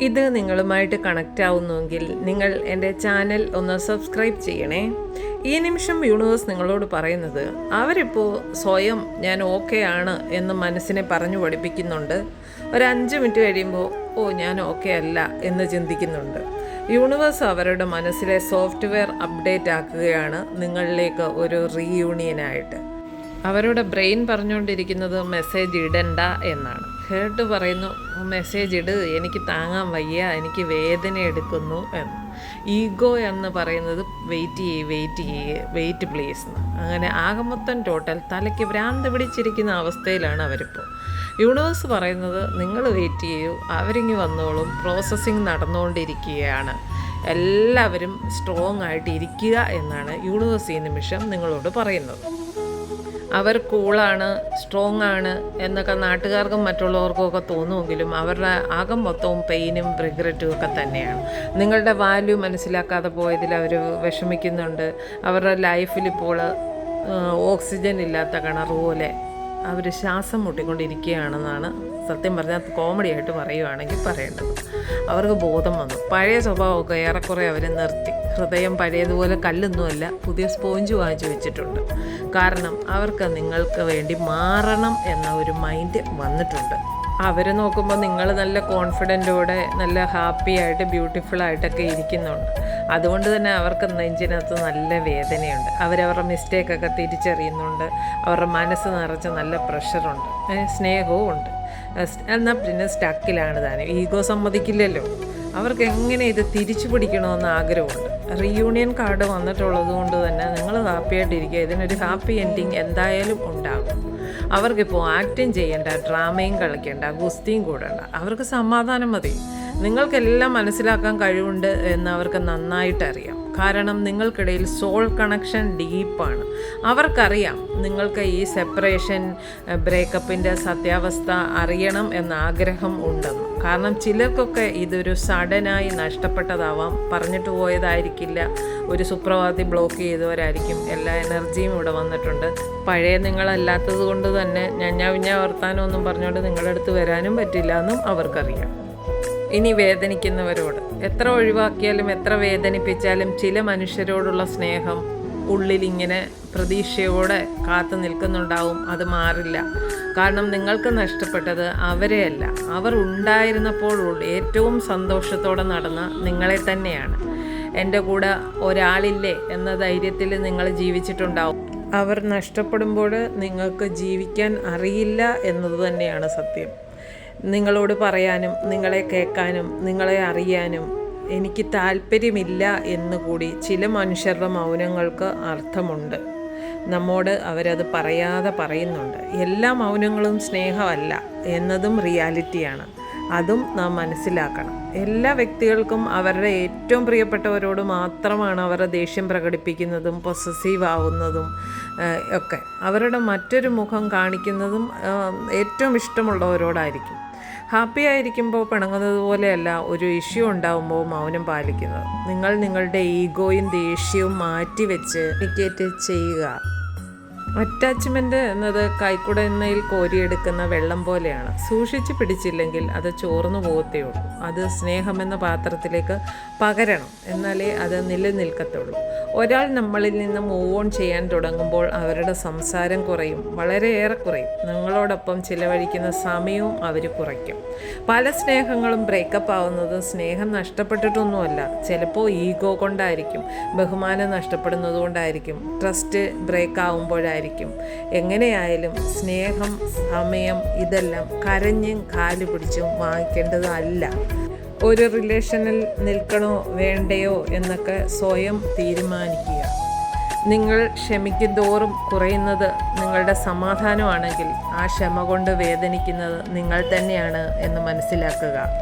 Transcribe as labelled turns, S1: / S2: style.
S1: ഇത് നിങ്ങളുമായിട്ട് കണക്റ്റ് ആവുന്നുവെങ്കിൽ നിങ്ങൾ എന്റെ ചാനൽ ഒന്ന് സബ്സ്ക്രൈബ് ചെയ്യണേ. ഈ നിമിഷം യൂണിവേഴ്സ് നിങ്ങളോട് പറയുന്നത് അവരിപ്പോൾ സ്വയം ഞാൻ ഓക്കെ ആണ് എന്ന് മനസ്സിനെ പറഞ്ഞു പഠിപ്പിക്കുന്നുണ്ട്. ഒരു അഞ്ച് മിനിറ്റ് കഴിയുമ്പോൾ ഓ ഞാൻ ഓക്കെ അല്ല എന്ന് ചിന്തിക്കുന്നുണ്ട്. യൂണിവേഴ്സ് അവരുടെ മനസ്സിലെ സോഫ്റ്റ്വെയർ അപ്ഡേറ്റ് ആക്കുകയാണ് നിങ്ങളിലേക്ക് ഒരു റീയൂണിയനായിട്ട് അവരുടെ ബ്രെയിൻ പറഞ്ഞുകൊണ്ടിരിക്കുന്നത് മെസ്സേജ് ഇടണ്ട എന്നാണ്. ഹേർട്ട് പറയുന്നു മെസ്സേജ് ഇട് എനിക്ക് താങ്ങാൻ വയ്യ എനിക്ക് വേദന എടുക്കുന്നു എന്ന്. ഈഗോ എന്ന് പറയുന്നത് വെയിറ്റ് ചെയ്യേ വെയിറ്റ് ചെയ്യേ വെയിറ്റ് പ്ലീസ് എന്ന്. അങ്ങനെ ആകമൊത്തം ടോട്ടൽ തലയ്ക്ക് ഭ്രാന്ത് പിടിച്ചിരിക്കുന്ന അവസ്ഥയിലാണ് അവരിപ്പോൾ. യൂണിവേഴ്സ് പറയുന്നത് നിങ്ങൾ വെയിറ്റ് ചെയ്യൂ അവരിങ്ങി വന്നോളും പ്രോസസ്സിങ് നടന്നുകൊണ്ടിരിക്കുകയാണ് എല്ലാവരും സ്ട്രോങ് ആയിട്ട് ഇരിക്കുക എന്നാണ് യൂണിവേഴ്സ് ഈ നിമിഷം നിങ്ങളോട് പറയുന്നത്. അവർ കൂളാണ് സ്ട്രോങ് ആണ് എന്നൊക്കെ നാട്ടുകാർക്കും മറ്റുള്ളവർക്കും ഒക്കെ തോന്നുമെങ്കിലും അവരുടെ ആകം മൊത്തവും പെയിനും റിഗ്രറ്റും ഒക്കെ തന്നെയാണ്. നിങ്ങളുടെ വാല്യൂ മനസ്സിലാക്കാതെ പോയതിൽ അവർ വിഷമിക്കുന്നുണ്ട്. അവരുടെ ലൈഫിൽ ഇപ്പോൾ ഓക്സിജൻ ഇല്ലാത്ത കിണർ പോലെ അവർ ശ്വാസം മുട്ടിക്കൊണ്ടിരിക്കുകയാണെന്നാണ് സത്യം പറഞ്ഞാൽ കോമഡി ആയിട്ട് പറയുവാണെങ്കിൽ പറയേണ്ടത്. അവർക്ക് ബോധം വന്നു. പഴയ സ്വഭാവമൊക്കെ ഏറെക്കുറെ അവർ നിർത്തി. ഹൃദയം പഴയതുപോലെ കല്ലൊന്നുമല്ല പുതിയ സ്പോഞ്ച് വാങ്ങിച്ചു വെച്ചിട്ടുണ്ട്. കാരണം അവർക്ക് നിങ്ങൾക്ക് വേണ്ടി മാറണം എന്ന ഒരു മൈൻഡ് വന്നിട്ടുണ്ട്. അവർ നോക്കുമ്പോൾ നിങ്ങൾ നല്ല കോൺഫിഡന്റോടെ നല്ല ഹാപ്പി ആയിട്ട് ബ്യൂട്ടിഫുൾ ആയിട്ടൊക്കെ ഇരിക്കുന്നുണ്ട്. അതുകൊണ്ട് തന്നെ അവർക്ക് നെഞ്ചിനകത്ത് നല്ല വേദനയുണ്ട്. അവരവരുടെ മിസ്റ്റേക്കൊക്കെ തിരിച്ചറിയുന്നുണ്ട്. അവരുടെ മനസ്സ് നിറച്ച് നല്ല പ്രഷറുണ്ട് സ്നേഹവും ഉണ്ട്. എന്നാൽ പിന്നെ സ്റ്റക്കിലാണ് താനും ഈഗോ സമ്മതിക്കില്ലല്ലോ. അവർക്ക് എങ്ങനെ ഇത് തിരിച്ചു പിടിക്കണമെന്ന് ആഗ്രഹമുണ്ട്. റീയൂണിയൻ കാർഡ് വന്നിട്ടുള്ളത് കൊണ്ട് തന്നെ നിങ്ങൾ ഹാപ്പിയായിട്ടിരിക്കുക ഇതിനൊരു ഹാപ്പി എൻഡിങ് എന്തായാലും ഉണ്ടാകും. അവർക്കിപ്പോൾ ആക്ടിങ് ചെയ്യേണ്ട ഡ്രാമയും കളിക്കേണ്ട ഗുസ്തിയും കൂടേണ്ട. അവർക്ക് സമാധാനം മതി. നിങ്ങൾക്കെല്ലാം മനസ്സിലാക്കാൻ കഴിവുണ്ട് എന്ന് അവർക്ക് നന്നായിട്ട് അറിയാം. കാരണം നിങ്ങൾക്കിടയിൽ സോൾ കണക്ഷൻ ഡീപ്പാണ് അവർക്കറിയാം നിങ്ങൾക്ക് ഈ സെപ്പറേഷൻ ബ്രേക്കപ്പിന്റെ സത്യാവസ്ഥ അറിയണം എന്ന ആഗ്രഹം ഉണ്ടെന്ന്. കാരണം ചിലർക്കൊക്കെ ഇതൊരു സഡനായി നഷ്ടപ്പെട്ടതാവാം പറഞ്ഞിട്ട് പോയതായിരിക്കില്ല ഒരു സുപ്രഭാതി ബ്ലോക്ക് ചെയ്തവരായിരിക്കും എല്ലാ എനർജിയും ഇവിടെ വന്നിട്ടുണ്ട്. പഴയ നിങ്ങളല്ലാത്തത് കൊണ്ട് തന്നെ ഞഞ്ഞാ വിഞ്ഞാ വർത്താനമൊന്നും പറഞ്ഞുകൊണ്ട് നിങ്ങളുടെ അടുത്ത് വരാനും പറ്റില്ല എന്നും അവർക്കറിയാം. ഇനി വേദനിക്കുന്നവരോട്. എത്ര ഒഴിവാക്കിയാലും എത്ര വേദനിപ്പിച്ചാലും ചില മനുഷ്യരോടുള്ള സ്നേഹം ഉള്ളിലിങ്ങനെ പ്രതീക്ഷയോടെ കാത്തു നിൽക്കുന്നുണ്ടാവും അത് മാറില്ല. കാരണം നിങ്ങൾക്ക് നഷ്ടപ്പെട്ടത് അവരെയല്ല. അവർ ഉണ്ടായിരുന്നപ്പോൾ ഏറ്റവും സന്തോഷത്തോടെ നടന്ന നിങ്ങളെ തന്നെയാണ്. എന്റെ കൂടെ ഒരാളില്ലേ എന്ന ധൈര്യത്തിൽ നിങ്ങൾ ജീവിച്ചിട്ടുണ്ടാവും. അവർ നഷ്ടപ്പെടുമ്പോൾ നിങ്ങൾക്ക് ജീവിക്കാൻ അറിയില്ല എന്നത് തന്നെയാണ് സത്യം. നിങ്ങളോട് പറയാനും നിങ്ങളെ കേൾക്കാനും നിങ്ങളെ അറിയാനും എനിക്ക് താല്പര്യമില്ല എന്നുകൂടി ചില മനുഷ്യരുടെ മൗനങ്ങൾക്ക് അർത്ഥമുണ്ട്. നമ്മോട് അവരത് പറയാതെ പറയുന്നുണ്ട്. എല്ലാ മൗനങ്ങളും സ്നേഹമല്ല എന്നതും റിയാലിറ്റിയാണ്. അതും നാം മനസ്സിലാക്കണം. എല്ലാ വ്യക്തികൾക്കും അവരുടെ ഏറ്റവും പ്രിയപ്പെട്ടവരോട് മാത്രമാണ് അവരുടെ ദേഷ്യം പ്രകടിപ്പിക്കുന്നതും പൊസസീവ് ആവുന്നതും ഒക്കെ. അവരുടെ മറ്റൊരു മുഖം കാണിക്കുന്നതും ഏറ്റവും ഇഷ്ടമുള്ളവരോടായിരിക്കും. ഹാപ്പി ആയിരിക്കുമ്പോൾ പിണങ്ങുന്നത് പോലെയല്ല ഒരു ഇഷ്യൂ ഉണ്ടാകുമ്പോൾ മൗനം പാലിക്കുന്നത്. നിങ്ങൾ നിങ്ങളുടെ ഈഗോയും ദേഷ്യവും മാറ്റി വെച്ച് ഇൻഡിക്കേറ്റ് ചെയ്യുക. അറ്റാച്ച്മെന്റ് എന്നത് കൈക്കുടന്നയിൽ കോരിയെടുക്കുന്ന വെള്ളം പോലെയാണ്. സൂക്ഷിച്ച് പിടിച്ചില്ലെങ്കിൽ അത് ചോർന്നു പോകത്തേ ഉള്ളൂ. അത് സ്നേഹമെന്ന പാത്രത്തിലേക്ക് പകരണം. എന്നാലേ അത് നിലനിൽക്കത്തുള്ളൂ. ഒരാൾ നമ്മളിൽ നിന്ന് മൂവ് ഓൺ ചെയ്യാൻ തുടങ്ങുമ്പോൾ അവരുടെ സംസാരം കുറയും വളരെയേറെ കുറയും. നിങ്ങളോടൊപ്പം ചിലവഴിക്കുന്ന സമയവും അവർ കുറയ്ക്കും. പല സ്നേഹങ്ങളും ബ്രേക്കപ്പ് ആവുന്നത് സ്നേഹം നഷ്ടപ്പെട്ടിട്ടൊന്നുമല്ല ചിലപ്പോൾ ഈഗോ കൊണ്ടായിരിക്കും ബഹുമാനം നഷ്ടപ്പെടുന്നത് കൊണ്ടായിരിക്കും ട്രസ്റ്റ് ബ്രേക്ക് ആവുമ്പോഴായിരിക്കും. എങ്ങനെയായാലും സ്നേഹം സമയം ഇതെല്ലാം കരഞ്ഞും കാൽ പിടിച്ചും വാങ്ങിക്കേണ്ടതല്ല. ഒരു റിലേഷനിൽ നിൽക്കണോ വേണ്ടയോ എന്നൊക്കെ സ്വയം തീരുമാനിക്കുക. നിങ്ങൾ ക്ഷമിക്കും തോറും കുറയുന്നത് നിങ്ങളുടെ സമാധാനമാണെങ്കിൽ ആ ക്ഷമ കൊണ്ട് വേദനിക്കുന്നത് നിങ്ങൾ തന്നെയാണ് എന്ന് മനസ്സിലാക്കുക.